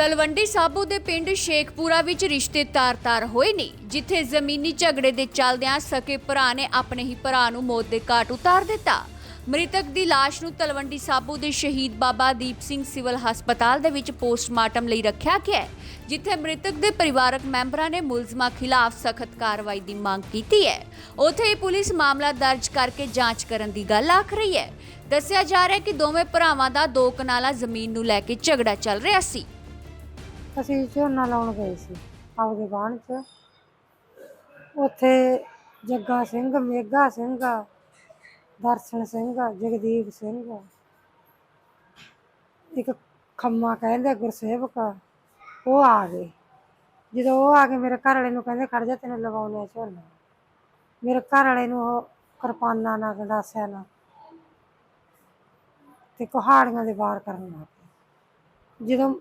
ਤਲਵੰਡੀ ਸਾਬੋ ਦੇ ਪਿੰਡ ਸ਼ੇਖਪੂਰਾ ਵਿੱਚ ਰਿਸ਼ਤੇ ਤਾਰ-ਤਾਰ ਹੋਏ ਨੇ, ਜਿੱਥੇ ਜ਼ਮੀਨੀ ਝਗੜੇ ਦੇ ਚੱਲਦਿਆਂ ਸਕੇ ਭਰਾ ਨੇ ਆਪਣੇ ਹੀ ਭਰਾ ਨੂੰ ਮੌਤ ਦੇ ਘਾਟ ਉਤਾਰ ਦਿੱਤਾ। ਮ੍ਰਿਤਕ ਦੀ ਲਾਸ਼ ਨੂੰ ਤਲਵੰਡੀ ਸਾਬੋ ਦੇ ਸ਼ਹੀਦ ਬਾਬਾ ਦੀਪ ਸਿੰਘ ਸਿਵਲ ਹਸਪਤਾਲ ਦੇ ਵਿੱਚ ਪੋਸਟਮਾਰਟਮ ਲਈ ਰੱਖਿਆ ਗਿਆ ਜਿੱਥੇ ਮ੍ਰਿਤਕ ਦੇ ਪਰਿਵਾਰਕ ਮੈਂਬਰਾਂ ਨੇ ਮੁਲਜ਼ਮਾਂ ਖਿਲਾਫ ਸਖਤ ਕਾਰਵਾਈ ਦੀ ਮੰਗ ਕੀਤੀ ਹੈ। ਉੱਥੇ ਹੀ ਪੁਲਿਸ ਮਾਮਲਾ ਦਰਜ ਕਰਕੇ ਜਾਂਚ ਕਰਨ ਦੀ ਗੱਲ ਆਖ ਰਹੀ ਹੈ। ਦੱਸਿਆ ਜਾ ਰਿਹਾ ਹੈ ਕਿ ਦੋਵੇਂ ਭਰਾਵਾਂ ਦਾ ਦੋ ਕਨਾਲਾ ਜ਼ਮੀਨ ਨੂੰ ਲੈ ਕੇ ਝਗੜਾ ਚੱਲ ਰਿਹਾ ਸੀ। ਅਸੀਂ ਝੋਨਾ ਲਾਉਣ ਗਏ ਸੀ, ਆਪਦੇ ਬਾਣ 'ਚ। ਉੱਥੇ ਜੱਗਾ ਸਿੰਘ ਮੇਗਾ ਸਿੰਘ, ਦਰਸ਼ਨ ਸਿੰਘ, ਜਗਦੀਪ ਸਿੰਘ। ਇੱਕ ਖੰਮਾ ਕਹਿੰਦੇ, ਗੁਰਸੇਵਕ, ਉਹ ਆ ਗਏ। ਜਦੋਂ ਉਹ ਆ ਕੇ ਮੇਰੇ ਘਰ ਵਾਲੇ ਨੂੰ ਕਹਿੰਦੇ, ਖੜ ਜਾ, ਤੈਨੂੰ ਲਵਾਉਣੇ ਆ ਝੋਨਾ। ਮੇਰੇ ਘਰ ਵਾਲੇ ਨੂੰ ਉਹ ਕਿਰਪਾਨਾਂ ਨਾਲ, ਗੰਡਾਸਿਆਂ ਨਾਲ ਤੇ ਕੁਹਾੜੀਆਂ ਦੇ ਵਾਰ ਕਰਨ ਲੱਗ ਪਏ। ਜਦੋਂ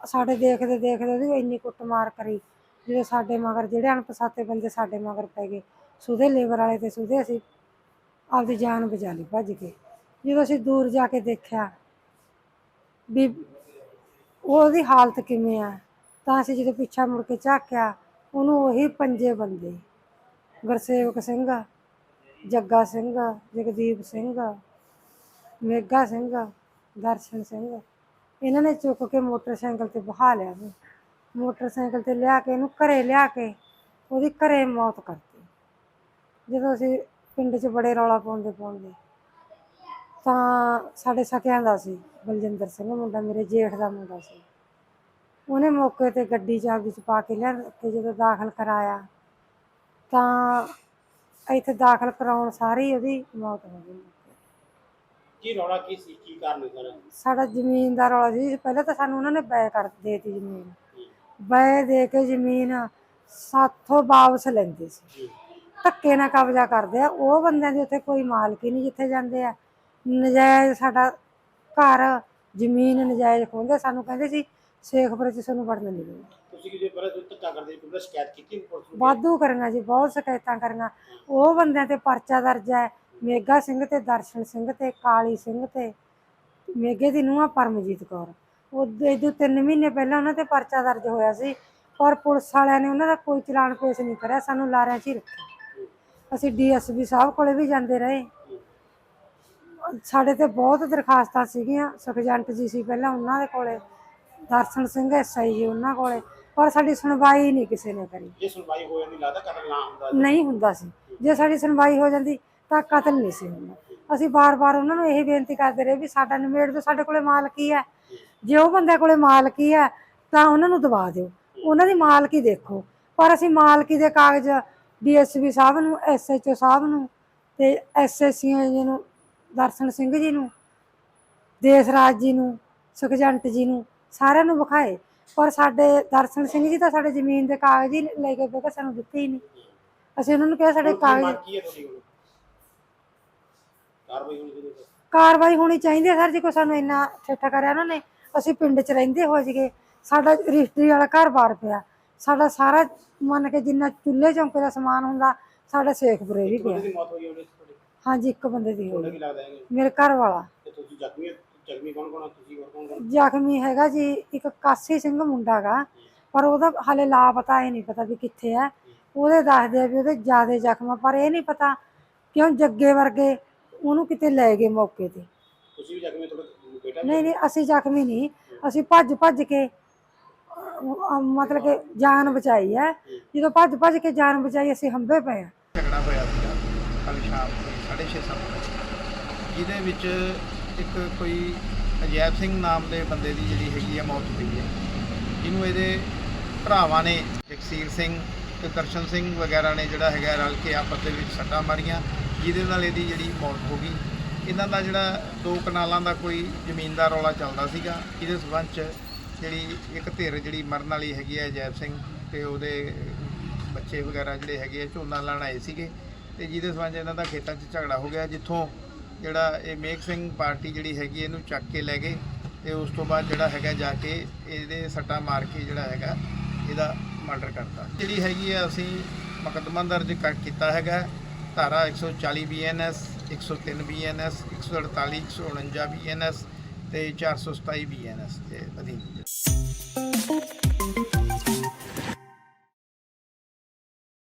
ਸਾਡੇ ਦੇਖਦੇ ਦੇਖਦੇ ਉਹਦੀ ਇੰਨੀ ਕੁੱਟਮਾਰ ਕਰੀ, ਜਦੋਂ ਸਾਡੇ ਮਗਰ ਜਿਹੜੇ ਅਣਪਛਾਤੇ ਬੰਦੇ ਸਾਡੇ ਮਗਰ ਪੈ ਗਏ ਸੁਦੇ ਲੇਬਰ ਵਾਲੇ ਤੇ ਸੁਦੇ ਅਸੀਂ, ਆਪਦੀ ਜਾਨ ਬਚਾ ਲਈ, ਭੱਜ ਕੇ। ਜਦੋਂ ਅਸੀਂ ਦੂਰ ਜਾ ਕੇ ਦੇਖਿਆ ਵੀ ਉਹਦੀ ਹਾਲਤ ਕਿਵੇਂ ਆ, ਤਾਂ ਅਸੀਂ ਜਦੋਂ ਪਿੱਛਾ ਮੁੜ ਕੇ ਝਾਕਿਆ, ਉਹਨੂੰ ਉਹੀ ਪੰਜੇ ਬੰਦੇ, ਗੁਰਸੇਵਕ ਸਿੰਘ, ਜੱਗਾ ਸਿੰਘ, ਜਗਦੀਪ ਸਿੰਘ ਮੇਗਾ ਸਿੰਘ, ਦਰਸ਼ਨ ਸਿੰਘ ਇਹਨਾਂ ਨੇ ਚੁੱਕ ਕੇ ਮੋਟਰਸਾਈਕਲ ਤੇ ਬਹਾ ਲਿਆ ਉਹਨੂੰ ਮੋਟਰਸਾਈਕਲ ਤੇ ਲਿਆ ਕੇ ਇਹਨੂੰ ਘਰੇ ਲਿਆ ਕੇ ਉਹਦੀ ਘਰੇ ਮੌਤ ਕਰਤੀ। ਜਦੋਂ ਅਸੀਂ ਪਿੰਡ 'ਚ ਬੜੇ ਰੌਲਾ ਪਾਉਂਦੇ ਪਾਉਂਦੇ ਤਾਂ ਸਾਡੇ ਸਕਿਆਂ ਦਾ ਸੀ, ਬਲਜਿੰਦਰ ਸਿੰਘ ਮੁੰਡਾ, ਮੇਰੇ ਜੇਠ ਦਾ ਮੁੰਡਾ ਸੀ। ਉਹਨੇ ਮੌਕੇ ਤੇ ਗੱਡੀ ਚ ਆਪਦੀ ਚ ਪਾ ਕੇ ਲਿਆ ਕੇ ਜਦੋਂ ਦਾਖਲ ਕਰਾਇਆ ਤਾਂ ਇੱਥੇ ਦਾਖਲ ਕਰਾਉਣ ਸਾਰੀ ਉਹਦੀ ਮੌਤ ਹੋ ਗਈ। ਕੀ ਰੌਲਾ ਕੀ ਸੀ? ਕੀ ਕਾਰਨ ਸਰ ਸਾਡਾ? ਜ਼ਮੀਨ ਦਾ ਰੌਲਾ ਸੀ। ਪਹਿਲਾਂ ਤਾਂ ਸਾਨੂੰ ਉਹਨਾਂ ਨੇ ਬੈ ਕਰ ਦੇਤੀ ਜ਼ਮੀਨ। ਬੈ ਦੇ ਕੇ ਜ਼ਮੀਨ ਸਾਥੋਂ ਵਾਪਸ ਲੈਂਦੇ ਸੀ। ਧੱਕੇ ਨਾਲ ਕਬਜ਼ਾ ਕਰਦੇ ਆ। ਉਹ ਬੰਦਿਆਂ ਦੀ ਉੱਥੇ ਕੋਈ ਮਾਲਕ ਹੀ ਨਹੀਂ ਜਿੱਥੇ ਜਾਂਦੇ ਆ। ਨਜਾਇਜ਼ ਸਾਡਾ ਘਰ ਜ਼ਮੀਨ ਨਜਾਇਜ਼ ਖੋਹਦੇ ਸਾਨੂੰ ਕਹਿੰਦੇ ਸੀ ਸ਼ੇਖਪੁਰ ਚ ਸਾਨੂੰ ਵੜਨ ਨਹੀਂ ਦਿੰਦੇ ਤੁਸੀਂ ਕਿਤੇ ਪਰ ਧੱਕਾ ਕਰਦੇ ਪੁਲਿਸ ਸ਼ਿਕਾਇਤ ਕੀਤੀ ਪੁਲਿਸ ਨੂੰ? ਵਾਧੂ ਕਰੀਆਂ ਜੀ ਬਹੁਤ ਸ਼ਿਕਾਇਤਾਂ ਕਰੀਆਂ ਉਹ ਬੰਦਿਆਂ ਤੇ ਪਰਚਾ ਦਰਜ ਹੈ ਮੇਗਾ ਸਿੰਘ ਤੇ ਦਰਸ਼ਨ ਸਿੰਘ ਤੇ ਕਾਲੀ ਸਿੰਘ ਤੇ ਮੇਗੇ ਦੀ ਨੂੰਹ ਪਰਮਜੀਤ ਕੌਰ। ਉਹ ਇਹਦੋਂ ਤਿੰਨ ਮਹੀਨੇ ਪਹਿਲਾਂ ਉਹਨਾਂ ਤੇ ਪਰਚਾ ਦਰਜ ਹੋਇਆ ਸੀ ਪਰ ਪੁਲਿਸ ਵਾਲਿਆਂ ਨੇ ਉਹਨਾਂ ਦਾ ਕੋਈ ਚਲਾਨ ਪੇਸ਼ ਨਹੀਂ ਕਰਿਆ ਸਾਨੂੰ ਲਾਰਿਆਂ 'ਚ ਹੀ ਰੱਖਿਆ। ਅਸੀਂ ਡੀਐਸਪੀ ਸਾਹਿਬ ਕੋਲੇ ਵੀ ਜਾਂਦੇ ਰਹੇ। ਸਾਡੇ ਤੇ ਬਹੁਤ ਦਰਖਾਸਤਾਂ ਸੀਗੀਆਂ ਸੁਖਜੰਟ ਜੀ ਸੀ ਪਹਿਲਾਂ ਉਹਨਾਂ ਦੇ ਕੋਲੇ ਦਰਸ਼ਨ ਸਿੰਘ ਐਸਆਈ ਜੀ ਉਹਨਾਂ ਕੋਲੇ ਪਰ ਸਾਡੀ ਸੁਣਵਾਈ ਨਹੀਂ ਕਿਸੇ ਨੇ ਕਰੀ। ਜੇ ਸੁਣਵਾਈ ਹੋ ਜਾਂਦੀ ਲੱਗਦਾ ਕਤਲ ਨਾ ਹੁੰਦਾ। ਨਹੀਂ ਹੁੰਦਾ ਸੀ। ਜੇ ਸਾਡੀ ਸੁਣਵਾਈ ਹੋ ਜਾਂਦੀ ਤਾਂ ਕਤਲ ਨਹੀਂ ਸੀ ਹੁੰਦਾ। ਅਸੀਂ ਬਾਰ-ਬਾਰ ਉਹਨਾਂ ਨੂੰ ਇਹ ਬੇਨਤੀ ਕਰਦੇ ਰਹੇ ਵੀ ਸਾਡਾ ਨਿਬੇੜ ਦਿਓ ਸਾਡੇ ਕੋਲੇ ਮਾਲਕੀ ਹੈ। ਜੇ ਉਹ ਬੰਦੇ ਕੋਲੇ ਮਾਲਕੀ ਹੈ ਤਾਂ ਉਹਨਾਂ ਨੂੰ ਦਵਾ ਦਿਓ। ਉਹਨਾਂ ਦੀ ਮਾਲਕੀ ਦੇਖੋ। ਪਰ ਅਸੀਂ ਮਾਲਕੀ ਦੇ ਕਾਗਜ਼ ਡੀਐਸਪੀ ਸਾਹਿਬ ਨੂੰ ਐਸਐਚਓ ਸਾਹਿਬ ਨੂੰ ਤੇ ਐਸਐਸਸੀ ਜੀ ਨੂੰ ਦਰਸ਼ਨ ਸਿੰਘ ਜੀ ਨੂੰ ਦੇਸਰਾਜ ਜੀ ਨੂੰ ਸੁਖਜੰਟ ਜੀ ਨੂੰ ਸਾਰਿਆਂ ਨੂੰ ਵਿਖਾਏ। ਪਰ ਸਾਡੇ ਦਰਸ਼ਨ ਸਿੰਘ ਜੀ ਤਾਂ ਸਾਡੇ ਜ਼ਮੀਨ ਦੇ ਕਾਗਜ਼ ਹੀ ਲੈ ਕੇ ਬੈਠੇ ਸਾਨੂੰ ਦਿੱਤੇ ਹੀ ਨਹੀਂ। ਅਸੀਂ ਉਹਨਾਂ ਨੂੰ ਕਿਹਾ ਸਾਡੇ ਹੁਣ ਕਾਗਜ਼ ਮੰਗ ਕੀ ਹੈ ਤੁਹਾਡੀ ਹੁਣ ਕਾਰਵਾਈ ਹੋਣੀ ਚਾਹੀਦੀ ਹੈ ਕਾਰਵਾਈ ਹੋਣੀ ਚਾਹੀਦੀ ਹੈ ਸਰ ਜੀ ਕੋਈ ਸਾਨੂੰ ਇੰਨਾ ਠੇਠਾ ਕਰਿਆ ਉਹਨਾਂ ਨੇ। ਅਸੀਂ ਪਿੰਡ 'ਚ ਰਹਿੰਦੇ ਹੋ ਜਗੇ ਸਾਡਾ ਰਜਿਸਟਰੀ ਵਾਲਾ ਘਰ ਬਾਰ ਪਿਆ। ਸਾਡਾ ਸਾਰਾ ਮੰਨ ਕੇ ਜਿੰਨਾ ਚੁੱਲ੍ਹੇ ਚੌਂਕੇ ਦਾ ਸਮਾਨ ਹੁੰਦਾ ਸਾਡਾ ਸੇਖਪੁਰੇ ਵੀ ਪਿਆ। ਮੌਤ ਹੋਈ ਤੁਹਾਡੇ? ਹਾਂਜੀ ਇੱਕ ਬੰਦੇ ਦੀ ਕੀ ਲੱਗਦਾ ਹੈ ਮੇਰੇ ਘਰ ਵਾਲਾ। ਤੇ ਤੁਸੀਂ ਜ਼ਖਮੀ ਜ਼ਖਮੀ ਕੌਣ ਕੌਣ ਆ? ਤੁਸੀਂ ਹੋਰ ਕੌਣ ਕੌਣ? ਜ਼ਖਮੀ ਹੈਗਾ ਜੀ ਇੱਕ ਕਾਸੀ ਸਿੰਘ ਮੁੰਡਾ ਗਾ। ਪਰ ਉਹਦਾ ਹਾਲੇ ਲਾਪਤਾ ਇਹ ਨਹੀਂ ਪਤਾ ਵੀ ਕਿੱਥੇ ਹੈ। ਉਹਦੇ ਦੱਸਦੇ ਆ ਵੀ ਉਹਦੇ ਜ਼ਿਆਦਾ ਜ਼ਖਮ ਆ ਪਰ ਇਹ ਨਹੀਂ ਪਤਾ ਕਿਉਂ ਜੱਗੇ ਵਰਗੇ ਉਹਨੂੰ ਕਿਤੇ ਲੈ ਗਏ ਮੌਕੇ ਤੇ। ਤੁਸੀਂ ਵੀ ਜ਼ਖਮੀ ਤੁਹਾਡਾ ਬੇਟਾ ਵੀ? ਨਹੀਂ ਨਹੀਂ ਅਸੀਂ ਜ਼ਖਮੀ ਨਹੀਂ। ਅਸੀਂ ਭੱਜ ਭੱਜ ਕੇ ਅਹ, ਮਤਲਬ ਕਿ ਜਾਨ ਬਚਾਈ ਹੈ। ਜਦੋਂ ਭੱਜ ਭੱਜ ਕੇ ਜਾਨ ਬਚਾਈ ਅਸੀਂ ਹੰਬੇ ਪਏ ਆ ਝਗੜਾ ਹੋਇਆ ਸੀਗਾ ਕੱਲ ਸ਼ਾਮ ਕੋਈ 6:30 ਵਜੇ। ਜਿਹਦੇ ਵਿੱਚ ਇੱਕ ਕੋਈ ਅਜੈਬ ਸਿੰਘ ਨਾਮ ਦੇ ਬੰਦੇ ਦੀ ਜਿਹੜੀ ਹੈਗੀ ਆ ਮੌਤ ਹੋਈ ਹੈ। ਜਿਹਨੂੰ ਇਹਦੇ ਭਰਾਵਾਂ ਨੇ ਜਗਸੀਰ ਸਿੰਘ ਤੇ ਦਰਸ਼ਨ ਸਿੰਘ ਵਗੈਰਾ ਨੇ ਜਿਹੜਾ ਹੈਗਾ ਰਲ ਕੇ ਆਪਸ ਦੇ ਵਿੱਚ ਸੱਟਾਂ ਮਾਰੀਆਂ। ਜਿਹਦੇ ਨਾਲ ਇਹਦੀ ਜਿਹੜੀ ਮੌਤ ਹੋ ਗਈ। ਇਹਨਾਂ ਦਾ ਜਿਹੜਾ ਦੋ ਕਨਾਲਾਂ ਦਾ ਕੋਈ ਜ਼ਮੀਨ ਦਾ ਰੌਲਾ ਚੱਲਦਾ ਸੀਗਾ, ਇਹਦੇ ਸਬੰਧ 'ਚ ਜਿਹੜੀ ਇੱਕ ਧਿਰ ਜਿਹੜੀ ਮਰਨ ਵਾਲੀ ਹੈਗੀ ਹੈ ਜੈਬ ਸਿੰਘ ਤੇ ਉਹਦੇ ਬੱਚੇ ਵਗੈਰਾ ਜਿਹੜੇ ਹੈਗੇ ਆ, ਝੋਨਾ ਲਾਣ ਆਏ ਸੀਗੇ। ਤੇ ਜਿਹਦੇ ਸਬੰਧ 'ਚ ਇਹਨਾਂ ਦਾ ਖੇਤਾਂ 'ਚ ਝਗੜਾ ਹੋ ਗਿਆ, ਜਿੱਥੋਂ ਜਿਹੜਾ ਇਹ ਮੇਕ ਸਿੰਘ ਪਾਰਟੀ ਜਿਹੜੀ ਹੈਗੀ ਇਹਨੂੰ ਚੱਕ ਕੇ ਲੈ ਗਏ ਤੇ ਉਸ ਤੋਂ ਬਾਅਦ ਜਿਹੜਾ ਹੈਗਾ ਜਾ ਕੇ ਇਹਦੇ ਸੱਟਾਂ ਮਾਰ ਕੇ ਜਿਹੜਾ ਹੈਗਾ, ਇਹਦਾ ਮਰਡਰ ਕਰਤਾ। ਜਿਹੜੀ ਹੈਗੀ ਆ, ਅਸੀਂ ਮੁਕੱਦਮਾ ਦਰਜ ਕਰ, ਕੀਤਾ ਹੈਗਾ। ਧਾਰਾ 140 ਬੀਐਨਐਸ 103 ਬੀਐਨਐਸ 148 149 ਬੀਐਨਐਸ ਤੇ 427 ਬੀਐਨਐਸ ਦੇ ਅਧੀਨ। ਜੀ